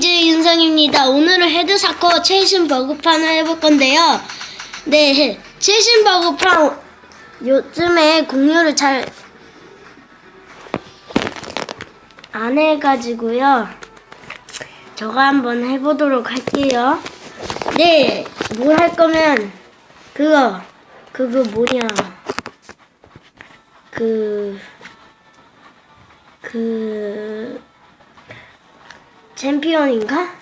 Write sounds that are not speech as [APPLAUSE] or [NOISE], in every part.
네, 윤성입니다. 오늘은 헤드사커 최신 버그판을 해볼 건데요. 네, 최신 버그판 요즘에 공유를 잘 안 해가지고요. 저거 한번 해보도록 할게요. 네, 뭘 할 거면 그거 그거 뭐냐 그 그... 챔피언인가?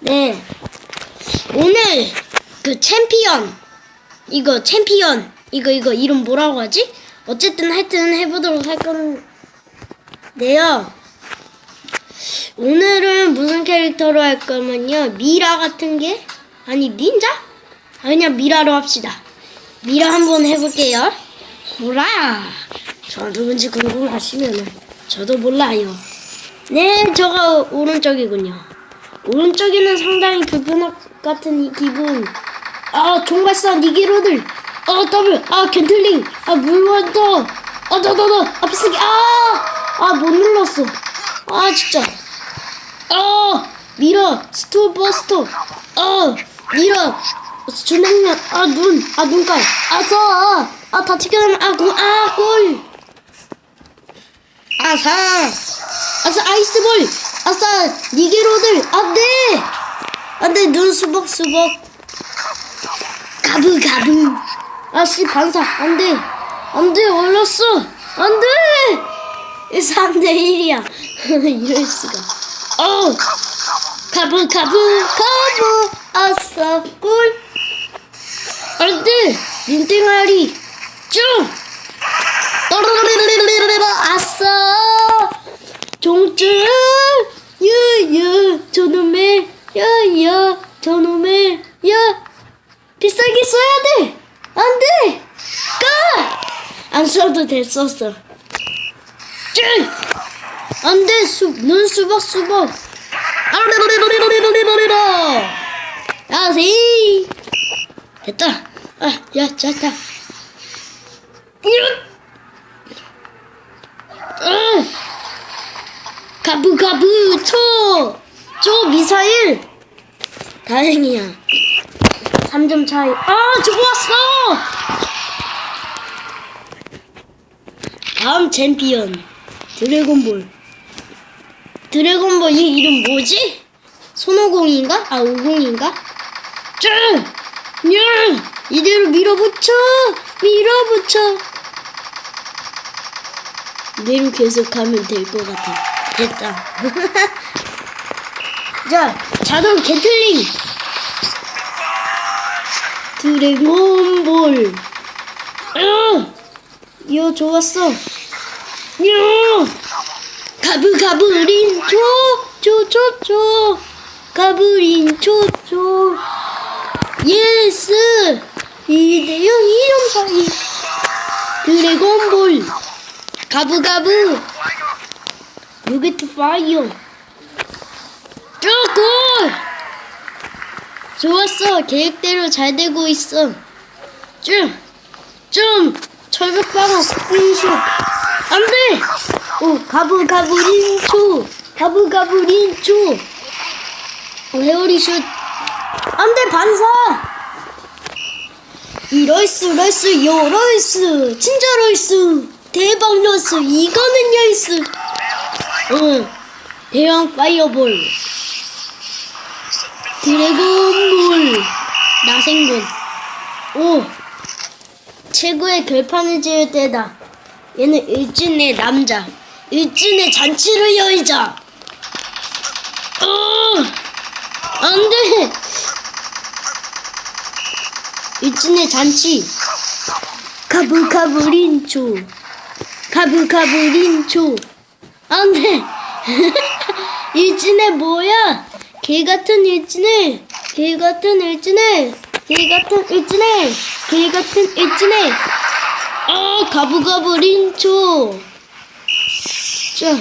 네. 오늘 그 챔피언 이거 챔피언 이거 이거 이름 뭐라고 하지? 어쨌든 하여튼 해보도록 할 건데요. 오늘은 무슨 캐릭터로 할 거면요 미라 같은 게 아니 닌자? 아, 그냥 미라로 합시다. 미라 한번 해볼게요. 뭐라? 저 누군지 궁금하시면은 저도 몰라요. 네, 저가 오른쪽이군요. 오른쪽에는 상당히 불편할 것 같은 이 기분. 아, 종발사 니게로들. 아, 더블. 아, 겐틀링. 아, 물원더. 아, 더더더. 아. 아, 아, 못 눌렀어. 아, 진짜. 아, 미러. 스토버스터. 아, 미러. 주냉면. 아, 눈. 아, 눈깔. 아, 저. 아, 아, 다 튀겨나면. 아, 구, 아, 골. 아사. 아싸, 아이스볼. 아싸, 니게로들. 안 돼. 안 돼, 눈 수벅 수벅. 가브, 가브. 아씨, 반사. 안 돼. 안 돼, 얼렸어. 안 돼. 3대 1이야. [LAUGHS] 이럴 수가. 어. 가브, 가브, 가브. 아싸, 꿀. 닌땡아리. 쭉. 아싸. 종줄. 야야. 저놈의. 야야. 저놈의. 야. 비싸게 써야 돼. 안 돼. 까. 안 써도 됐었어. 쭉. 안 돼. 수, 눈 수박 수박. 아르르르르르르르르르. 야세이. 됐다. 아, 야. 으. 아. 가부 가부 초. 초 미사일. 다행이야. 3점 차이. 아, 좋았어. 다음 챔피언 드래곤볼. 드래곤볼 이 이름 뭐지? 손오공인가? 아, 오공인가? 쭉! 야! 이대로 밀어붙여! 밀어붙여! 이대로 계속 가면 될 것 같아. 됐다. [LAUGHS] 자, 자동 게틀링! 드래곤볼! 야! 이거 좋았어. 야! 가브 가브린 초 초 초 초 가브린 초 초 예스 이대영 이름 사이. 드래곤볼. 가브 로켓 파이어. 쭉골 좋았어. 계획대로 잘 되고 있어. 쭉좀 철벽방어 스크린슛 안돼! 오 가브 가브 린초. 가브 린초. 오 헤어리슛. 안돼 반사 이럴스 럴스 요럴스 진짜 럴스 대박 럴스 이거는 열스 응. 대형 파이어볼. 드래곤볼. 나생본 오. 최고의 결판을 지을 때다. 얘는 일진의 남자. 일진의 잔치를 열자. 어. 안돼 일진의 잔치. 가부가부린초. 가부가부린초. 안돼 일진의 뭐야? 개 같은 일진의 개 같은 일진의 개 같은 일진의 개 같은 일진의 아 가부가부린초. 자.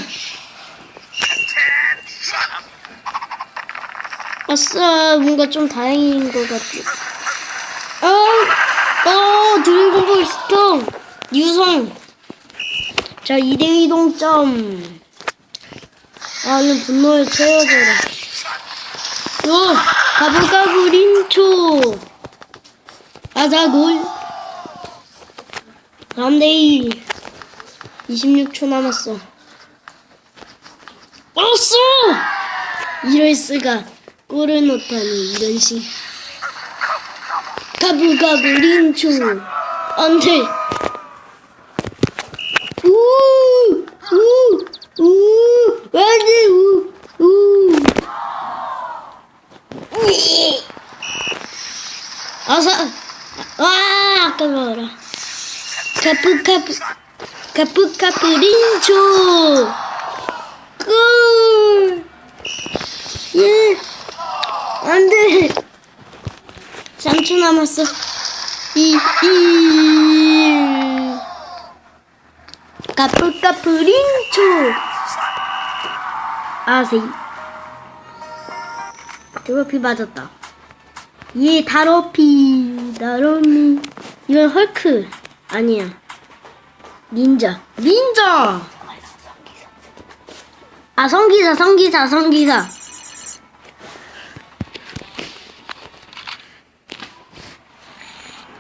아싸 뭔가 좀 다행인 것 같아 아, 아, 유성. 자, 2대2 동점. 아, 는 분노에 채워줘라. 요, 가불가불 인초. 아자골. 3대2. 26초 남았어. 없어! 이럴 수가. 골을 넣다니, 이런 식. 가불가불 인초. 안 돼. 우! 우! 우! 안 돼, 우! 우! 으이! 어서, 와, 아까워라. 카프, 카프, 카프, 카프, 린초! 골! 예! 안 돼! 3초 남았어. 이, 이. 까불까불인 초. 아세이. 드로피 맞았다. 예, 다로피, 다로미. 이건 헐크. 아니야. 닌자. 닌자! 아, 성기사, 성기사, 성기사.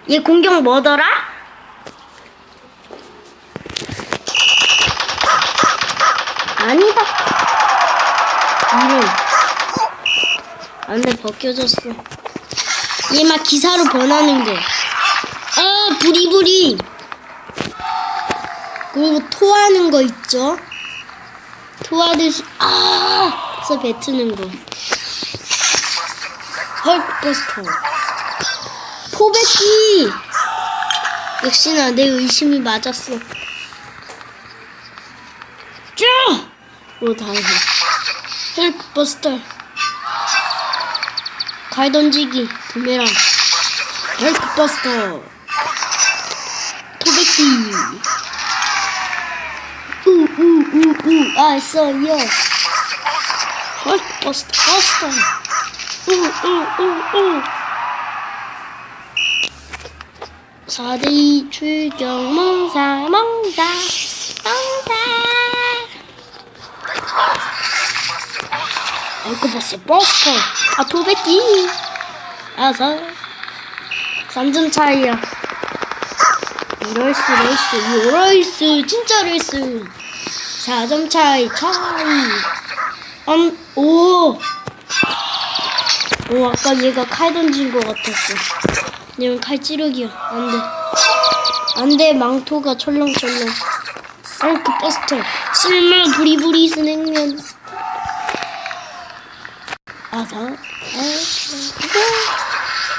얘 공격 뭐더라? 아니다. 이름. 안에 벗겨졌어. 얘 막 기사로 변하는 거. 아, 부리부리. 그리고 토하는 거 있죠? 토하듯이, 아! 서 뱉는 거. 헐크버스터. 포베키! 역시나 내 의심이 맞았어. 쭉! 오, 다행이다. 헐크버스터. 갈 던지기. 부메랑. 헐크버스터. 토베키. 우, 우, 우, 우. 아, 써요. 헐크버스터, 버스터. 우, 우, 우, 우. 4대2 출격 멍사 멍사 멍사. 얼크버스 버스터. 아 도배기. 아서. 3점 차이야. 이럴수 레이스 요럴수 진짜 레이스 4점 차이 차이. 음, 오! 오 아까 얘가 칼 던진 것 같았어 칼 찌르기야. 안 돼. 안 돼, 망토가 철렁철렁. 얼크 버스터. 실물 부리부리 스낵면. 아사.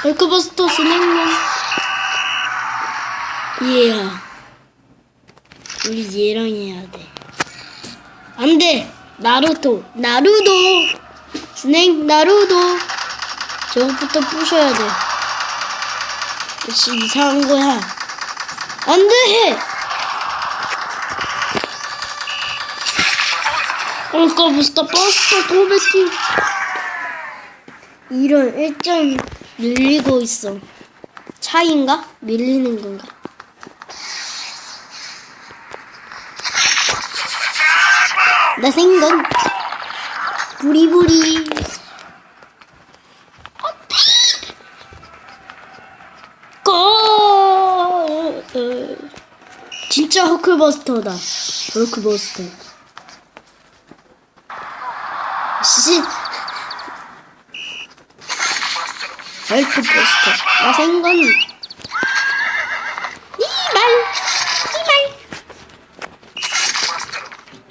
얼크 버스터 스낵면. 얘야. 우리 얘랑 해야 돼. 안 돼! 나루토. 나루도. 스낵 나루도. 저것부터 부셔야 돼. 역시 이상한 거야. 안 돼! 엉까 부스터 버스터 도배티. 이런 1점 밀리고 있어. 차인가? 밀리는 건가? 나 생건 부리부리 고! 진짜 허클버스터다. 헐크버스터. 씨. 헐크버스터. 나 생건. 이말. 이말.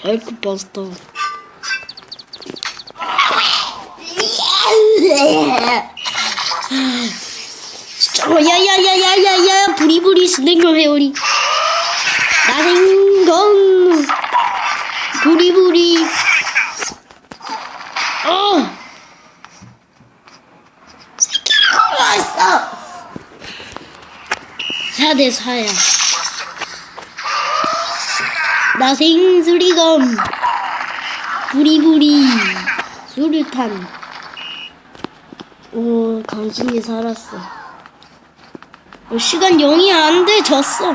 헐크버스터. 진짜 어, 야야야야야야 부리부리 스낵을 해오리 나생건 부리부리. 어. 왔어. 4대 4야. 나 생수리검. 부리부리. 수류탄. 오 강진이 살았어. 어, 시간 0이 안 돼, 졌어.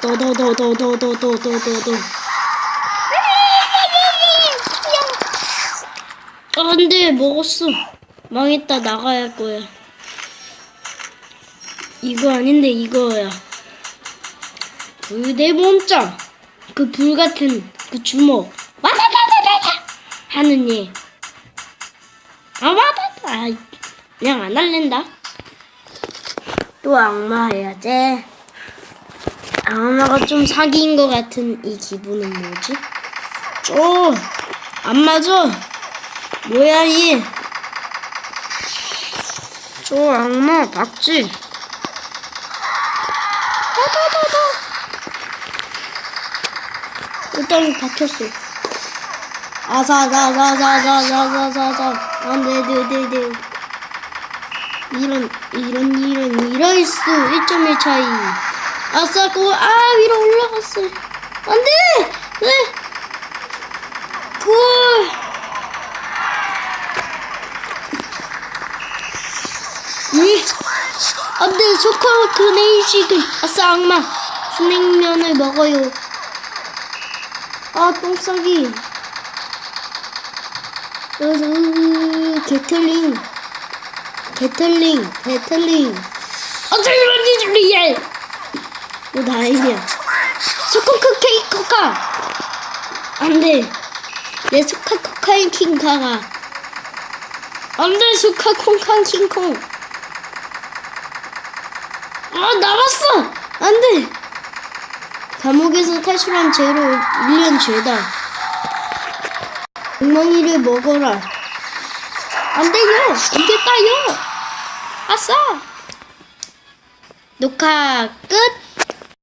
도도도도도도도도도도 안돼 먹었어. 망했다 나가야 할 거야. 이거 아닌데 이거야. 내 몸짱 그, 그 불같은 그 주먹. 와다다다다다! 하는 얘 아, 와다. 아, 그냥 안 할랜다. 또 악마 해야지. 아마가 좀 사기인 것 같은 이 기분은 뭐지? 쪼! 안 맞아! 뭐야, 이! 쪼, 악마, 맞지? 일단 박혔어. 아사사사사사사사사. 안돼돼돼돼 아, 네, 네, 네, 이런, 이런, 이런, 이럴 수. 1.1 차이. 아싸 그거 아 위로 올라갔어. 안돼! 네 그걸 이 안돼. 소커 그네이식을 아싸 악마. 수냉면을 먹어요. 아 똥싸기. 여기서 으, 개틀링. 개틀링 개틀링. 어쩔 수 없는 소리야! 뭐 난리야. 스쿠크 케이크가 안 돼. 내 스카 코카인 킹카가 안 돼, 스카 콩칸 킹콩. 아, 나갔어! 안 돼! 감옥에서 탈출한 죄로 1년 죄다. 엉망이를 먹어라. 안 돼요! 이겼다요! 아싸! 녹화 끝!